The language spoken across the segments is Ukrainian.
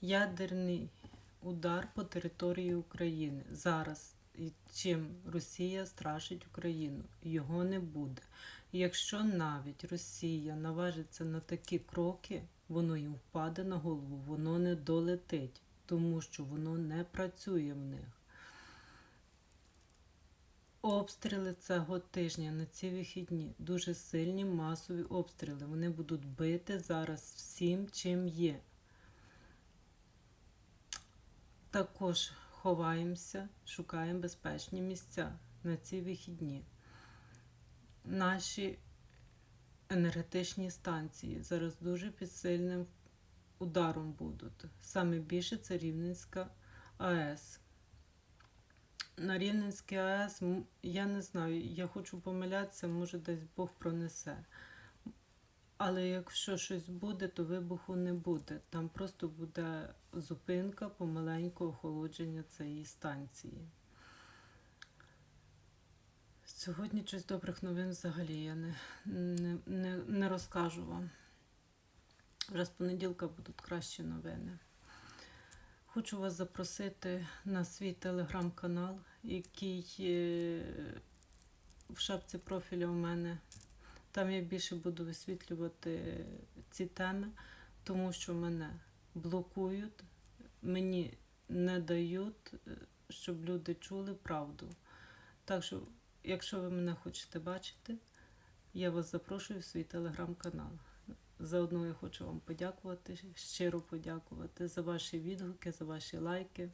ядерний удар по території України. Зараз чим Росія страшить Україну. Його не буде. Якщо навіть Росія наважиться на такі кроки, воно їм впаде на голову, воно не долетить, тому що воно не працює в них. Обстріли цього тижня на ці вихідні дуже сильні масові обстріли. Вони будуть бити зараз всім, чим є. Також ховаємося, шукаємо безпечні місця на ці вихідні. Наші енергетичні станції зараз дуже під сильним ударом будуть. Саме більше це Рівненська АЕС. На Рівненській АЕС я не знаю, я хочу помилятися, може десь Бог пронесе. Але якщо щось буде, то вибуху не буде. Там просто буде зупинка помаленького охолодження цієї станції. Сьогодні щось добрих новин взагалі я не, не, не, не розкажу вам. Вже з понеділка будуть кращі новини. Хочу вас запросити на свій телеграм-канал, який е, в шапці профіля у мене. Там я більше буду висвітлювати ці теми, тому що мене блокують, мені не дають, е, щоб люди чули правду. Так що, якщо ви мене хочете бачити, я вас запрошую в свій телеграм-канал. Заодно я хочу вам подякувати, щиро подякувати за ваші відгуки, за ваші лайки.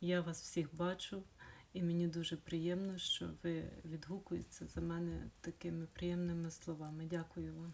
Я вас всіх бачу, і мені дуже приємно, що ви відгукуєтеся за мене такими приємними словами. Дякую вам.